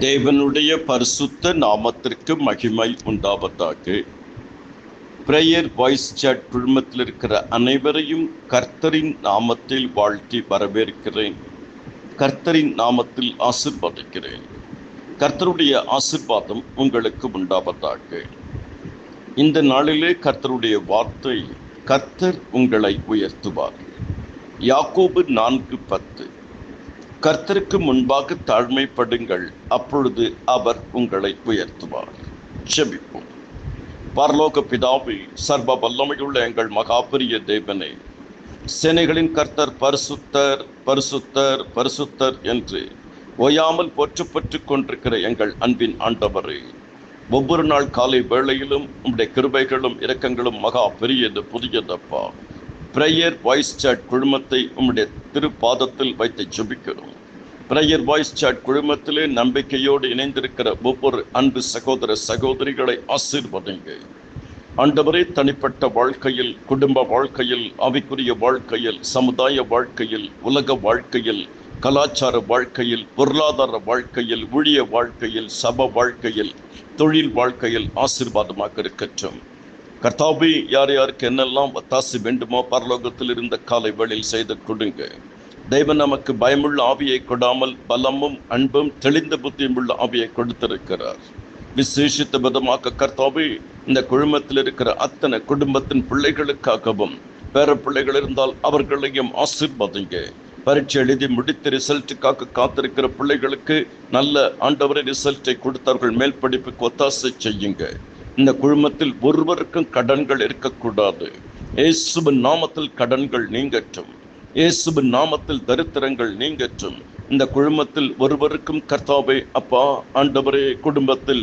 தேவனுடைய பரிசுத்த நாமத்திற்கு மகிமை உண்டாவதாக. பிரேயர் வாய்ஸ் சாட் குழுமத்தில் இருக்கிற அனைவரையும் கர்த்தரின் நாமத்தில் வாழ்த்தி வரவேற்கிறேன். கர்த்தரின் நாமத்தில் ஆசிர்வதிக்கிறேன். கர்த்தருடைய ஆசிர்வாதம் உங்களுக்கு உண்டாவதாக. இந்த நாளிலே கர்த்தருடைய வார்த்தை கர்த்தர் உங்களை உயர்த்துவார். யாக்கோபு நான்கு பத்து. கர்த்தருக்கு முன்பாக தாழ்மைப்படுங்கள். அப்பொழுது அவர் உங்களை உயர்த்துவார். செபிப்போம் பரலோக பிதாவை சர்வ வல்லமையுள்ள எங்கள் மகாபரிய தேவனே சேனைகளின் கர்த்தர் பரிசுத்தர் பரிசுத்தர் பரிசுத்தர் என்று ஓயாமல் போற்றப்பட்டு கொண்டிருக்கிற எங்கள் அன்பின் ஆண்டவரே ஒவ்வொரு நாள் காலை வேளையிலும் உங்களுடைய கிருபைகளும் இரக்கங்களும் மகா பெரியது புதியதப்பா. பிரேயர் வாய்ஸ் சாட் குழுமத்தை உம்முடைய திருப்பாதத்தில் வைத்து ஜபிக்கிறோம். பிரேயர் வாய்ஸ் சாட் குழுமத்திலே நம்பிக்கையோடு இணைந்திருக்கிற ஒவ்வொரு அன்பு சகோதர சகோதரிகளை ஆசீர்வதிங்க. ஆண்டவரே தனிப்பட்ட வாழ்க்கையில் குடும்ப வாழ்க்கையில் அவைக்குரிய வாழ்க்கையில் சமுதாய வாழ்க்கையில் உலக வாழ்க்கையில் கலாச்சார வாழ்க்கையில் பொருளாதார வாழ்க்கையில் ஊழிய வாழ்க்கையில் சப வாழ்க்கையில் தொழில் வாழ்க்கையில் ஆசீர்வாதமாக இருக்கட்டும். கர்த்தாபி யார் யாருக்கு என்னெல்லாம் ஒத்தாசு வேண்டுமோ பரலோகத்தில் இருந்த காலை வேளையில் செய்து கொடுங்க. தெய்வம் நமக்கு பயமுள்ள ஆவியை கொடாமல் பலமும் அன்பும் தெளிந்த புத்தியும் உள்ள ஆவியை கொடுத்திருக்கிறார். விசேஷித்த விதமாக கர்த்தாவே இந்த குழுமத்தில் இருக்கிற அத்தனை குடும்பத்தின் பிள்ளைகளுக்காகவும் பேர பிள்ளைகள் இருந்தால் அவர்களையும் ஆசீர்வதிங்க. பரீட்சை எழுதி முடித்து ரிசல்ட்டுக்காக காத்திருக்கிற பிள்ளைகளுக்கு நல்ல ஆண்டவரை ரிசல்ட்டை கொடுத்தவர்கள் மேல் படிப்புக்கு ஒத்தாசை செய்யுங்க. இந்த குழுமத்தில் ஒருவருக்கும் கடன்கள் இருக்கக்கூடாது. இயேசுவின் நாமத்தில் கடன்கள் நீங்கட்டும். இயேசுவின் நாமத்தில் தரித்திரங்கள் நீங்கற்றும் இந்த குழுமத்தில் ஒருவருக்கும் கர்த்தாவே அப்பா ஆண்டவரே குடும்பத்தில்.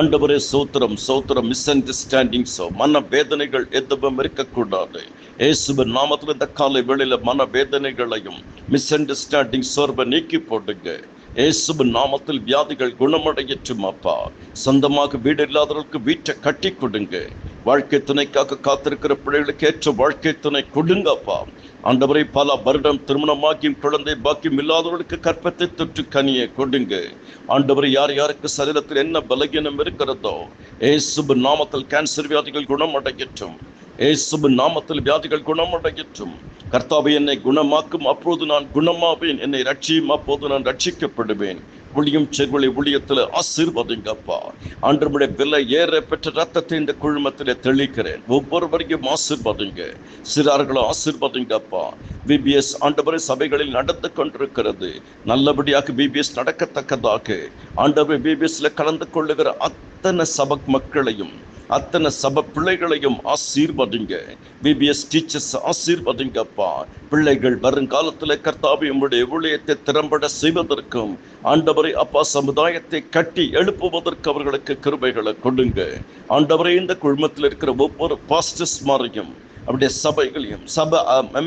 ஆண்டவரே சௌத்திரம் சௌத்திரம் மிஸ் அண்டர்ஸ்டாண்டிங்ஸோ மன வேதனைகள் எதுவும் இருக்கக்கூடாது. இயேசுவின் நாமத்தில் இந்த காலை வேளையில் மன வேதனைகளையும் மிஸ் அண்டர்ஸ்டாண்டிங் சோர்வை நீக்கி போடுங்க. இயேசுபு நாமத்தில் வியாதிகள் குணமடையற்றும் அப்பா. சொந்தமாக வீடு இல்லாதவர்களுக்கு வீட்டை கட்டி கொடுங்க. வாழ்க்கை துணைக்காக காத்திருக்கிற பிள்ளைகளுக்கு ஏற்ற வாழ்க்கை துணை கொடுங்கப்பா ஆண்டவரை பல வருடம் திருமணமாக்கியும் குழந்தை பாக்கியம் இல்லாதவர்களுக்கு கற்பத்தை தொற்று கனியை கொடுங்க. ஆண்டவரை யார் யாருக்கு சரீரத்தில் என்ன பலகீனம் இருக்கிறதோ ஏசுபு நாமத்தில் கேன்சர் வியாதிகள் குணமடையற்றும் ஏசுபு நாமத்தில் வியாதிகள் குணமடையற்றும் கர்த்தாவை என்னை குணமாக்கும். அப்போது நான் குணமாவேன். என்னை ரட்சியும் அப்போது நான் ரட்சிக்கப்படுவேன் ஒளியும் செல்வழி ஒளியத்தில் ஆசீர்வதிங்கப்பா. ஆண்டவருடைய விலை ஏற பெற்ற ரத்தத்தை இந்த குழுமத்தில் தெளிக்கிறேன். ஒவ்வொருவரையும் ஆசீர்வதிங்க. சிறார்களை ஆசீர்வதிங்கப்பா. பிபிஎஸ் ஆண்டவரை சபைகளில் நடந்து கொண்டிருக்கிறது. நல்லபடியாக பிபிஎஸ் நடக்கத்தக்கதாக. ஆண்டவர் பிபிஎஸ்ல கலந்து கொள்ளுகிற அத்தனை சபக் மக்களையும் அத்தனை சப பிள்ளைகளையும் ஆசீர்வதிங்க. பிபிஎஸ் டீச்சர்ஸ் ஆசீர்வதிங்கப்பா. பிள்ளைகள் வருங்காலத்தில் கர்த்தாவி உங்களுடைய ஊழியத்தை திறம்பட செய்வதற்கும் ஆண்டவரை அப்பா சமுதாயத்தை கட்டி எழுப்புவதற்கு அவர்களுக்கு கிருபைகளை கொடுங்க. ஆண்டவரை இந்த குழுமத்தில் இருக்கிற ஒவ்வொரு பாஸ்டர்ஸ் மாறையும் அவருடைய சபைகளையும் சபை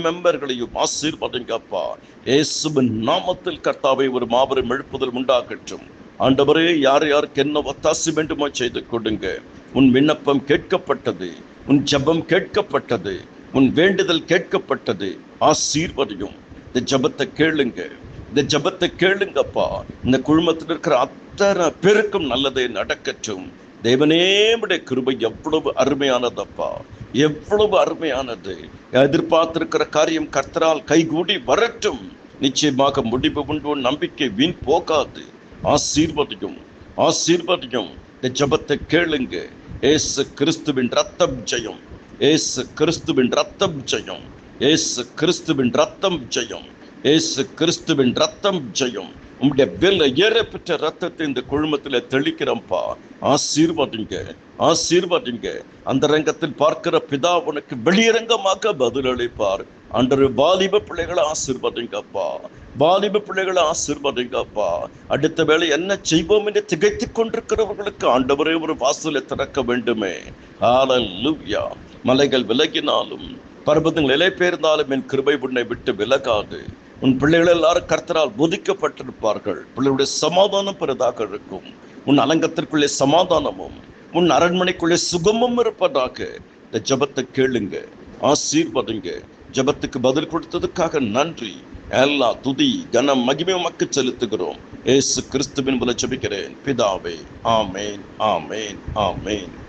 மெம்பர்களையும் ஆசீர்வதிங்கப்பா. இயேசுவின் நாமத்தில் கர்த்தாவை ஒரு மாபெரும் எழுப்புதல் உண்டாகட்டும். ஆண்டவரே யார் யாருக்கு என்ன ஒத்தாசி வேண்டுமோ செய்து கொடுங்க. உன் விண்ணப்பம் கேட்கப்பட்டது உன் ஜபம் கேட்கப்பட்டது உன் வேண்டுதல் கேட்கப்பட்டது ஆசீர்வதியும். இந்த ஜபத்தை கேளுங்க இந்த ஜபத்தை கேளுங்கப்பா. இந்த குழுமத்தில் இருக்கிற அத்தனை பேருக்கும் நல்லதே நடக்கட்டும். தேவனேமுடைய கிருபை எவ்வளவு அருமையானதப்பா. எவ்வளவு அருமையானது. எதிர்பார்த்திருக்கிற காரியம் கர்த்தரால் கைகூடி வரட்டும். நிச்சயமாக முடிவு உண்டு நம்பிக்கை வீண் போகாது. ஆசீர்வதியும் ஆசீர்வதியும். இந்த ஜபத்தை கேளுங்க. ஏசு கிறிஸ்துவின் ரத்தம் ஜெயம். ஏசு கிறிஸ்துவின் ரத்தம் ஜெயம். ஏசு கிறிஸ்துவின் ரத்தம் ஜெயம். ஏசு கிறிஸ்துவின் ரத்தம் ஜெயம். உங்களுடைய வெல்ல ஏற பெற்ற ரத்தத்தை இந்த குழுமத்தில் தெளிக்கிறோம்ப்பா ஆசீர்வாதிங்க. ஆசீர்வாதிங்க. அந்த ரங்கத்தில் பார்க்கிற பிதா உனக்கு வெளியரங்கமாக பதிலளிப்பார். அன்று வாலிப பிள்ளைகளை ஆசீர்வாதிங்கப்பா. வாலிப பிள்ளைகளை ஆசிர்வதிங்கப்பா. அடுத்த வேளை என்ன செய்வோம் என்று திகைத்து கொண்டிருக்கிறவர்களுக்கு ஆண்டவரே ஒரு வாசலை திறக்க வேண்டுமே. ஹalleluya மலைகள் விலகினாலும் பர்வதங்கள் இலை பெயர்ந்தாலும் என் கிருபை உன்னை விட்டு விலகாது. உன் பிள்ளைகள் எல்லாரும் கர்த்தரால் ஒதுக்கப்பட்டிருப்பார்கள் பிள்ளைகளுடைய சமாதானம் பெரிதாக இருக்கும். உன் அலங்கத்திற்குள்ளே சமாதானமும் உன் அரண்மனைக்குள்ளே சுகமும் இருப்பதாக. இந்த ஜபத்தை கேளுங்க ஆசீர்வதுங்க. ஜபத்துக்கு பதில் கொடுத்ததுக்காக நன்றி. எல்லா துதி கனம் மகிமை உமக்கு செலுத்துகிறோம். ஏசு கிறிஸ்துவின் மூலம் ஜபிக்கிறேன். பிதாவே ஆமேன் ஆமேன் ஆமேன்.